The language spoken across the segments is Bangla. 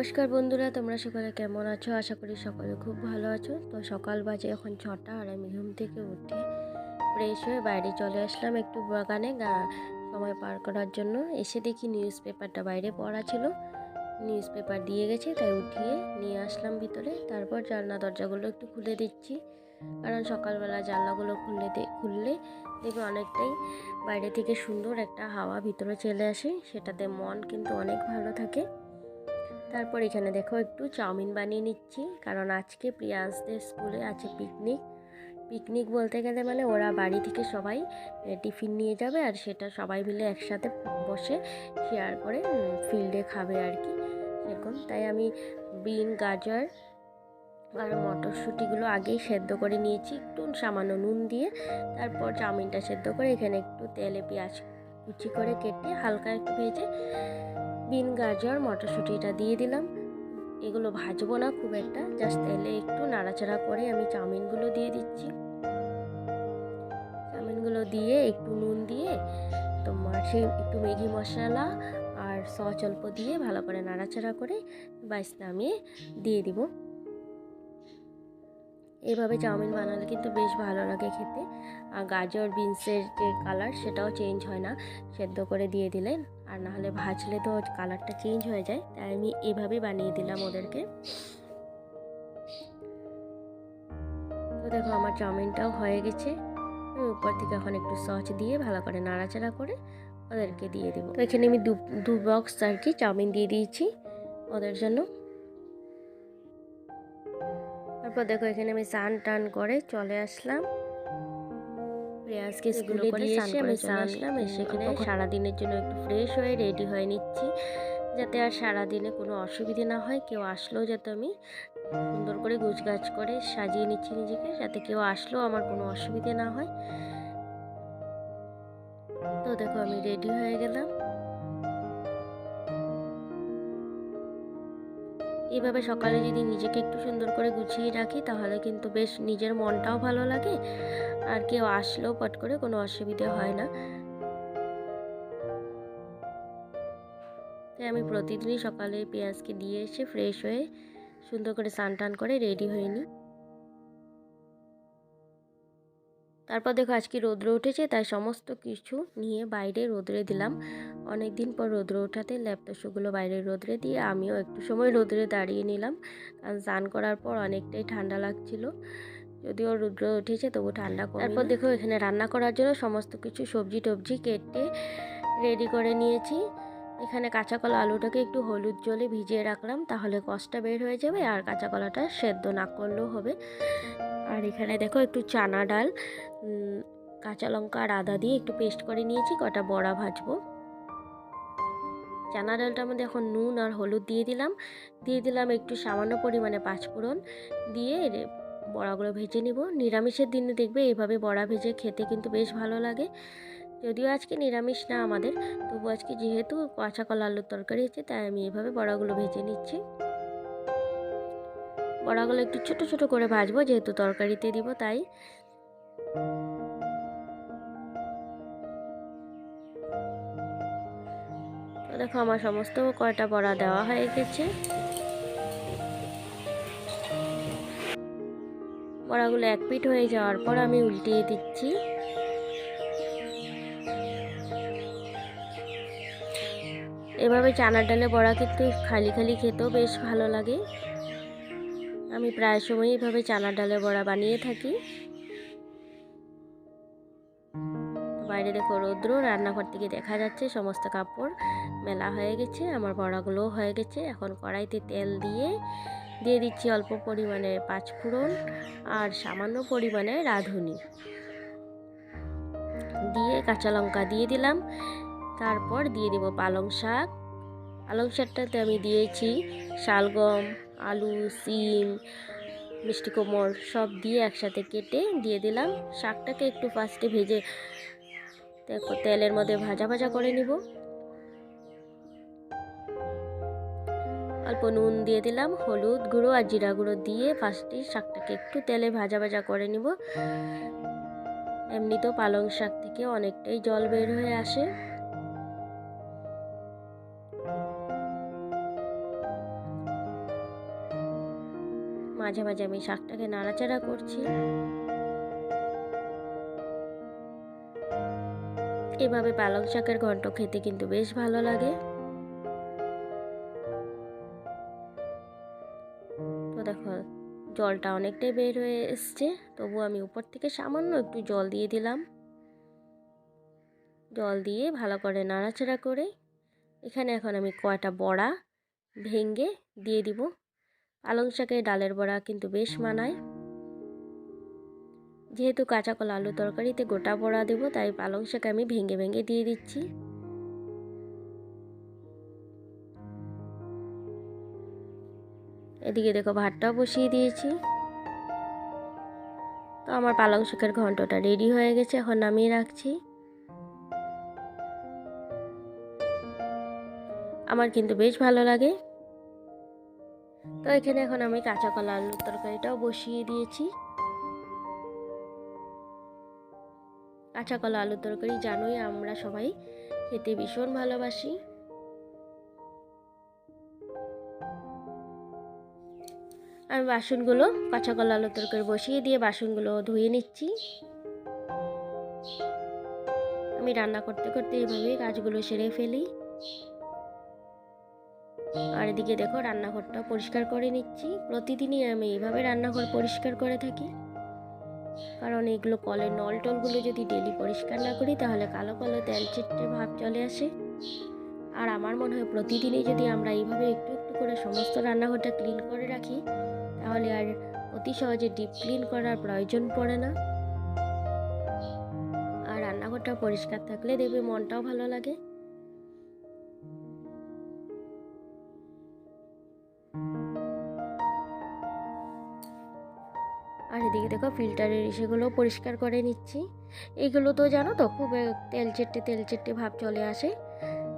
নমস্কার বন্ধুরা, তোমরা সকলে কেমন আছো? আশা করি সকলে খুব ভালো আছো। তো সকাল বাজে এখন ছটা আর আমি ঘুম থেকে উঠে ফ্রেশ হয়ে বাইরে চলে আসলাম একটু বাগানে সময় পার করার জন্য। এসে দেখি নিউজ পেপারটা বাইরে পড়া ছিল। নিউজ পেপার দিয়ে গেছে, তাই উঠিয়ে নিয়ে আসলাম ভিতরে। তারপর জানলা দরজাগুলো একটু খুলে দিচ্ছি। কারণ সকালবেলা জানলাগুলো খুললে খুললে দেখবে অনেকটাই বাইরে থেকে সুন্দর একটা হাওয়া ভিতরে চলে আসে। সেটাতে মন কিন্তু অনেক ভালো থাকে। তারপর এখানে দেখো একটু চাউমিন বানিয়ে নিচ্ছি। কারণ আজকে প্রিয়াসদের স্কুলে আছে পিকনিক পিকনিক বলতে গেলে মানে ওরা বাড়ি থেকে সবাই টিফিন নিয়ে যাবে আর সেটা সবাই মিলে একসাথে বসে শেয়ার করে ফিল্ডে খাবে আর কি। সেরকম। তাই আমি বিন, গাজর আর মটরশুঁটিগুলো আগেই সেদ্ধ করে নিয়েছি। একটু সামান্য নুন দিয়ে তারপর চাউমিনটা সেদ্ধ করে এখানে একটু তেলে, পেঁয়াজ কুচি করে কেটে হালকা একটু ভেজে বিন গাজর, মটরশুঁটিটা দিয়ে দিলাম। এগুলো ভাজবো না খুব একটা জাস্ট তেলে একটু নাড়াচাড়া করে আমি চাউমিনগুলো দিয়ে দিচ্ছি। চাউমিনগুলো দিয়ে একটু নুন দিয়ে, তোমার সেই একটু ম্যাগি মশলা আর সস অল্প দিয়ে ভালো করে নাড়াচাড়া করে বাইস নামিয়ে দিয়ে দিব। এভাবে চাউমিন বানালে কিন্তু বেশ ভালো লাগে খেতে। আর গাজর, বিনসের যে কালার সেটাও চেঞ্জ হয় না। সেদ্ধ করে দিয়ে দিলেন আর নাহলে ভাজলে তো কালারটা চেঞ্জ হয়ে যায়। তাই আমি এভাবে বানিয়ে দিলাম ওদেরকে। তো দেখো আমার চাউমিনটাও হয়ে গেছে। আমি উপর থেকে এখন একটু সস দিয়ে ভালো করে নাড়াচাড়া করে ওদেরকে দিয়ে দিব। তো এখানে আমি দু দু বক্স আর কি চাউমিন দিয়ে দিয়েছি ওদের জন্য। তারপর দেখো এখানে আমি স্নান টান করে চলে আসলাম। প্রেয়াসকে স্কুলে করে এসে আমি স্নান আসলাম। এসে এখানে সারাদিনের জন্য একটু ফ্রেশ হয়ে রেডি হয়ে নিচ্ছি। যাতে আর সারাদিনে কোনো অসুবিধে না হয় কেউ আসলেও যাতে আমি সুন্দর করে গুছগাছ করে সাজিয়ে নিচ্ছি নিজেকে যাতে কেউ আসলেও আমার কোনো অসুবিধে না হয়। তো দেখো আমি রেডি হয়ে গেলাম। এইভাবে সকালে যদি নিজেকে একটু সুন্দর করে গুছিয়ে রাখি, তাহলে কিন্তু বেশ নিজের মনটাও ভালো লাগে। আর কেউ আসলেও পট করে কোনো অসুবিধে হয় না। তাই আমি প্রতিদিনই সকালে পেঁয়াজকে দিয়ে এসে ফ্রেশ হয়ে সুন্দর করে স্নান টান করে রেডি হয়ে নিই। তারপর দেখো আজকে রৌদ্র উঠেছে তাই সমস্ত কিছু নিয়ে বাইরে রোদ্রে দিলাম। অনেক দিন পর রোদ্র ওঠাতে ল্যাপটপগুলো বাইরে রোদ্রে দিয়ে আমিও একটু সময় রোদ্রে দাঁড়িয়ে নিলাম। কারণ স্নান করার পর অনেকটাই ঠান্ডা লাগছিল। যদিও রুদ্র উঠেছে তবু ঠান্ডা কম তারপর দেখো এখানে রান্না করার জন্য সমস্ত কিছু সবজি টবজি কেটে রেডি করে নিয়েছি। এখানে কাঁচা কলা আলুটাকে একটু হলুদ জলে ভিজিয়ে রাখলাম তাহলে কষটা বের হয়ে যাবে আর কাঁচা কলাটা সেদ্ধ না করলেও হবে। আর এখানে দেখো একটু চানা ডাল কাঁচা লঙ্কা আর আদা দিয়ে একটু পেস্ট করে নিয়েছি, কটা বড়া ভাজবো। চানা ডালটার মধ্যে এখন নুন আর হলুদ দিয়ে দিলাম। দিয়ে দিলাম একটু সামান্য পরিমাণে পাঁচফোড়ন দিয়ে বড়াগুলো ভেজে নিব। নিরামিষের দিনে দেখবে এইভাবে বড়া ভেজে খেতে কিন্তু বেশ ভালো লাগে। যদিও আজকে নিরামিষ না আমাদের, তবু আজকে যেহেতু কাঁচা কলা আলুর তরকারি হচ্ছে, তাই আমি এভাবে বড়াগুলো ভেজে নিচ্ছি। বড়াগুলো একটু ছোট ছোট করে ভাজবো, যেহেতু তরকারিতে দিব তাই। দেখো আমার সমস্ত কয়টা বড়া দেওয়া হয়ে গেছে। বড়াগুলো এক পিঠ হয়ে যাওয়ার পর আমি উল্টিয়ে দিচ্ছি। এভাবে চানার ডালে বড়া কিন্তু খালি খালি খেতেও বেশ ভালো লাগে। আমি প্রায় সময় এভাবে চানার ডালে বড়া বানিয়ে থাকি। বাইরে দেখো রৌদ্র, রান্নাঘর থেকে দেখা যাচ্ছে সমস্ত কাপড় মেলা হয়ে গেছে, আমার বড়াগুলোও হয়ে গেছে। এখন কড়াইতে তেল দিয়ে দিয়ে দিচ্ছি অল্প পরিমাণে পাঁচফোড়ন আর সামান্য পরিমাণে রাঁধুনি। দিয়ে কাঁচা লঙ্কা দিয়ে দিলাম, তারপর দিয়ে দেব পালং শাক। পালং শাকটাতে আমি দিয়েছি শালগম, আলু, সিম, মিষ্টি কোমর সব দিয়ে একসাথে কেটে দিয়ে দিলাম। শাকটাকে একটু ফার্স্টে ভেজে দেখো তেলের মধ্যে ভাজা ভাজা করে নিব। অল্প নুন দিয়ে দিলাম, হলুদ গুঁড়ো আর জিরা গুঁড়ো দিয়ে ফার্স্টে শাকটাকে একটু তেলে ভাজা ভাজা করে নিব। এমনিতেও পালং শাক থেকে অনেকটাই জল বের হয়ে আসে। মাঝে মাঝে আমি শাকটাকে নাড়াচাড়া করছি। এভাবে পালং শাকের ঘন্ট খেতে কিন্তু বেশ ভালো লাগে। তো দেখো, জলটা অনেকটাই বের হয়ে এসছে, তবু আমি উপর থেকে সামান্য একটু জল দিয়ে দিলাম। জল দিয়ে ভালো করে নাড়াচাড়া করে এখানে এখন আমি কয়টা বড়া ভেঙ্গে দিয়ে দিব। পালং শাকের ডালের বড়া কিন্তু বেশ মানায়। যেহেতু কাঁচা কলা আলু তরকারিতে গোটা বড়া দেবো, তাই পালং শাক আমি ভেঙে ভেঙে দিয়ে দিচ্ছি। এদিকে দেখো ভাতটাও বসিয়ে দিয়েছি। তো আমার পালং শাকের ঘন্টটা রেডি হয়ে গেছে, এখন নামিয়ে রাখছি। আমার কিন্তু বেশ ভালো লাগে। তো এখানে এখন আমি কাঁচা কলা আলুর তরকারিটাও বসিয়ে দিয়েছি। কাঁচা কলা আলুর তরকারি জানোই আমরা সবাই খেতে ভীষণ ভালোবাসি। আমি বাসনগুলো, কাঁচা কলা আলুর তরকারি বসিয়ে দিয়ে বাসনগুলো ধুয়ে নিচ্ছি। আমি রান্না করতে করতে এইভাবেই কাজগুলো সেরে ফেলি। আর এদিকে দেখো রান্নাঘরটা পরিষ্কার করে নিচ্ছি। প্রতিদিনই আমি এইভাবে রান্নাঘর পরিষ্কার করে থাকি। কারণ এগুলো কলের নল টলগুলো যদি ডেলি পরিষ্কার না করি, তাহলে কালো কালো তেল চিট্টে ভাব চলে আসে। আর আমার মনে হয় প্রতিদিনই যদি আমরা এইভাবে একটু একটু করে সমস্ত রান্নাঘরটা ক্লিন করে রাখি, তাহলে আর অতি সহজে ডিপ ক্লিন করার প্রয়োজন পড়ে না। আর রান্নাঘরটা পরিষ্কার থাকলে দেখবে মনটাও ভালো লাগে। এদিকে দেখো ফিল্টারের ইসেগুলো পরিষ্কার করে নিচ্ছি। এইগুলো তো জানো তো, খুব তেল চেটে তেল চেটে ভাব চলে আসে।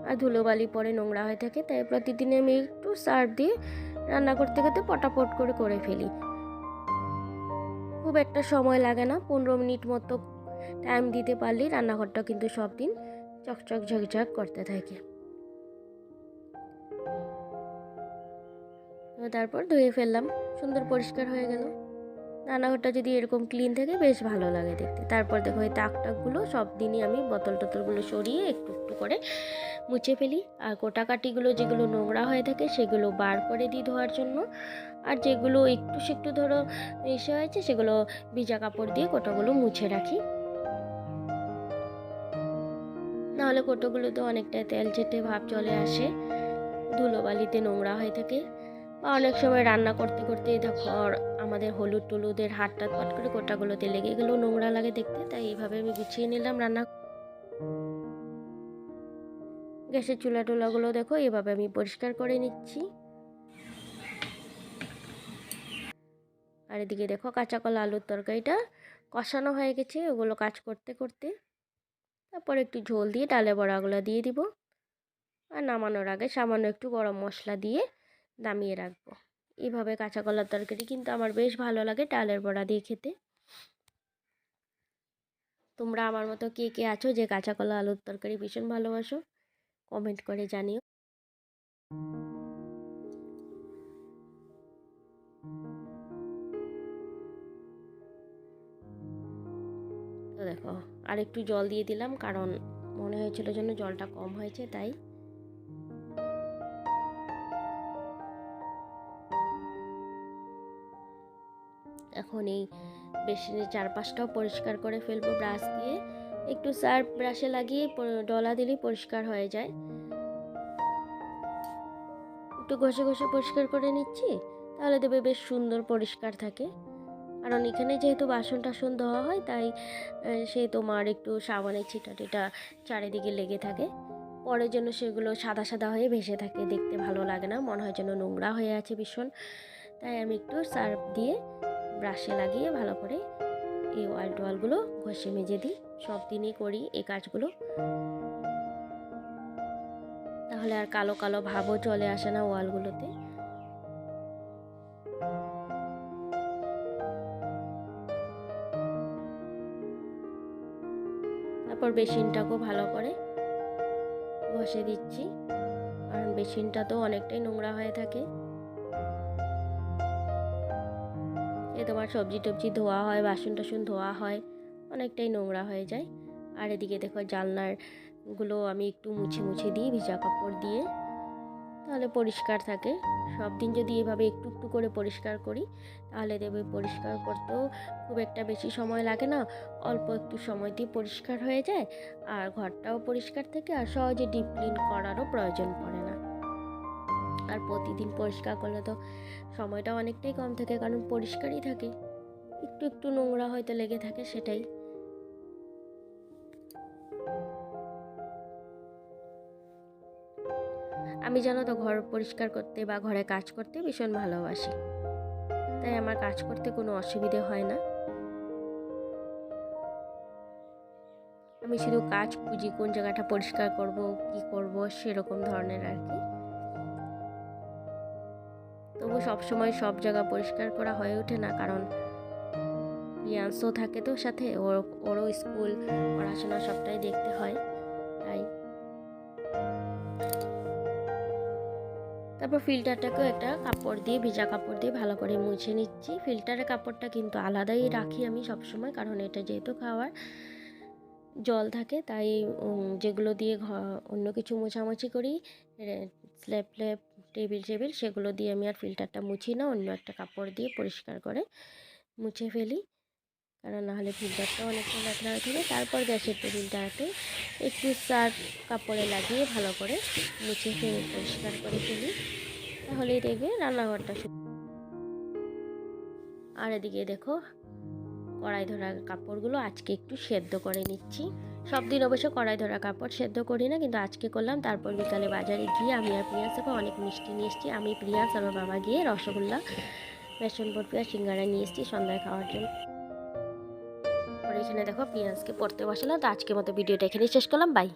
আর ধুলোবালি পরে নোংরা হয়ে থাকে, তাই প্রতিদিন আমি একটু সার্ফ দিয়ে রান্না করতে করতে পটাপট করে করে ফেলি। খুব একটা সময় লাগে না, পনেরো মিনিট মতো টাইম দিতে পারলেই রান্নাঘরটা কিন্তু সব দিন চকচক, ঝকঝক করতে থাকে। তারপর ধুয়ে ফেললাম, সুন্দর পরিষ্কার হয়ে গেল। রান্নাঘরটা যদি এরকম ক্লিন থাকে, বেশ ভালো লাগে দেখতে। তারপর দেখো এই তাক টাকগুলো সব দিনই আমি বোতল টোতলগুলো সরিয়ে একটু একটু করে মুছে ফেলি। আর কোটাকাটিগুলো যেগুলো নোংরা হয়ে থাকে, সেগুলো বার করে দিই ধোয়ার জন্য। আর যেগুলো একটু একটু ধরো এসে হয়েছে, সেগুলো ভিজা কাপড় দিয়ে কোটাগুলো মুছে রাখি। নাহলে কোটোগুলোতে অনেকটা তেল চেটে ভাব চলে আসে। ধুলোবালিতে নোংরা হয়ে থাকে। বা অনেক সময় রান্না করতে করতে দেখো আমাদের হলুদ টলুদের হাত টাত পাট করে কোটাগুলোতে লেগে গেলেও নোংরা লাগে দেখতে, তাই এইভাবে আমি গুছিয়ে নিলাম রান্না। গ্যাসের চুলা টুলাগুলো দেখো, এভাবে আমি পরিষ্কার করে নিচ্ছি। আর এদিকে দেখো কাঁচা কলা আলুর তরকারিটা কষানো হয়ে গেছে, ওগুলো কাজ করতে করতে। তারপর একটু ঝোল দিয়ে ডালে বড়াগুলো দিয়ে দিব। আর নামানোর আগে সামান্য একটু গরম মশলা দিয়ে নামিয়ে রাখব। এইভাবে কাঁচা কলার তরকারি কিন্তু আমার বেশ ভালো লাগে ডালের বড়া দিয়ে খেতে। তোমরা আমার মতো কে কে আছো যে কাঁচা কলা আলুর তরকারি ভীষণ ভালোবাসো কমেন্ট করে জানিও। তো দেখো আর একটু জল দিয়ে দিলাম কারণ মনে হয়েছিল যেন জলটা কম হয়েছে, তাই এখন এই বেসিনের চারপাশটাও পরিষ্কার করে ফেলব ব্রাশ দিয়ে। একটু সার্ফ ব্রাশে লাগিয়ে ডলা দিলেই পরিষ্কার হয়ে যায়। একটু ঘষে ঘষে পরিষ্কার করে নিচ্ছি, তাহলে দেবে বেশ সুন্দর পরিষ্কার থাকে। কারণ এখানে যেহেতু বাসন টাসন ধোয়া হয়, তাই সে তোমার একটু সাবানের ছিটা টিটা চারিদিকে লেগে থাকে। পরে যেন সেগুলো সাদা সাদা হয়ে ভেসে থাকে, দেখতে ভালো লাগে না, মনে হয় যেন নোংরা হয়ে আছে ভীষণ। তাই আমি একটু সার্ফ দিয়ে ব্রাশে লাগিয়ে ভালো করে এই ওয়াল টোয়ালগুলো ঘষে মেজে দিই। সব দিনই করি এই কাজগুলো। তাহলে আর কালো কালো ভাবও চলে আসে না ওয়ালগুলোতে। তারপর বেসিনটাকেও ভালো করে ঘষে দিচ্ছি। কারণ বেসিনটা তো অনেকটাই নোংরা হয়ে থাকে। তোমার সবজি টবজি ধোয়া হয়, বাসন টাসন ধোয়া হয়, অনেকটাই নোংরা হয়ে যায়। আর এদিকে দেখো জানলারগুলো আমি একটু মুছে মুছে দিই, ভিজা কাপড় দিয়ে। তাহলে পরিষ্কার থাকে। সব দিন যদি এভাবে একটু একটু করে পরিষ্কার করি, তাহলে দেবে পরিষ্কার করতেও খুব একটা বেশি সময় লাগে না। অল্প একটু সময় দিয়ে পরিষ্কার হয়ে যায়, আর ঘরটাও পরিষ্কার থাকে, আর সহজে ডিপ ক্লিন করারও প্রয়োজন পড়ে। আর প্রতিদিন পরিষ্কার করলে তো সময়টা অনেকটাই কম থাকে, কারণ পরিষ্কারই থাকে। একটু একটু নোংরা হয়তো লেগে থাকে সেটাই। আমি জানো তো ঘর পরিষ্কার করতে বা ঘরে কাজ করতে ভীষণ ভালোবাসি। তাই আমার কাজ করতে কোনো অসুবিধে হয় না। আমি শুধু কাজ খুঁজি কোন জায়গাটা পরিষ্কার করব, কি করব, সেরকম ধরনের আর কি। তবু সবসময় সব জায়গা পরিষ্কার করা হয়ে ওঠে না, কারণ রিয়ান্সও থাকে তো সাথে, ওর, ওরও স্কুল, পড়াশোনা সবটাই দেখতে হয়, তাই। তারপর ফিল্টারটাকেও একটা কাপড় দিয়ে, ভেজা কাপড় দিয়ে ভালো করে মুছে নিচ্ছি। ফিল্টারের কাপড়টা কিন্তু আলাদাই রাখি আমি সবসময়, কারণ এটা যেহেতু খাওয়ার জল থাকে, তাই যেগুলো দিয়ে অন্য কিছু মোছামুছি করি স্ল্যাব ফ্ল্যাব টেবিল টেবিল সেগুলো দিয়ে আমি আর ফিল্টারটা মুছি না, অন্য একটা কাপড় দিয়ে পরিষ্কার করে মুছে ফেলি। কারণ নাহলে ফিল্টারটা অনেকটা লেখা হয়ে থাকে। তারপর গ্যাসের টেবিলটাতে একটু সার্ফ কাপড়ে লাগিয়ে ভালো করে মুছে ফেলে পরিষ্কার করে ফেলি। তাহলেই দেখবে রান্নাঘরটা আর এদিকে দেখো কড়াই ধরা কাপড়গুলো আজকে একটু সেদ্ধ করে নিচ্ছি। সব দিন অবশ্য কড়াই ধরা কাপড় সেদ্ধ করি না, কিন্তু আজকে করলাম। তারপর বিকালে বাজারে গিয়ে আমি আর প্রিয়াস থেকে অনেক মিষ্টি নিয়ে এসেছি। আমি প্রিয়াস আমার বাবা গিয়ে রসগোল্লা, বেসন বরফি আর সিঙ্গারা নিয়ে এসেছি সন্ধ্যায় খাওয়ার জন্য। এখানে দেখো প্রিয়াসকে পড়তে বসালাম। তো আজকের মতো ভিডিওটা এখানেই শেষ করলাম। বাই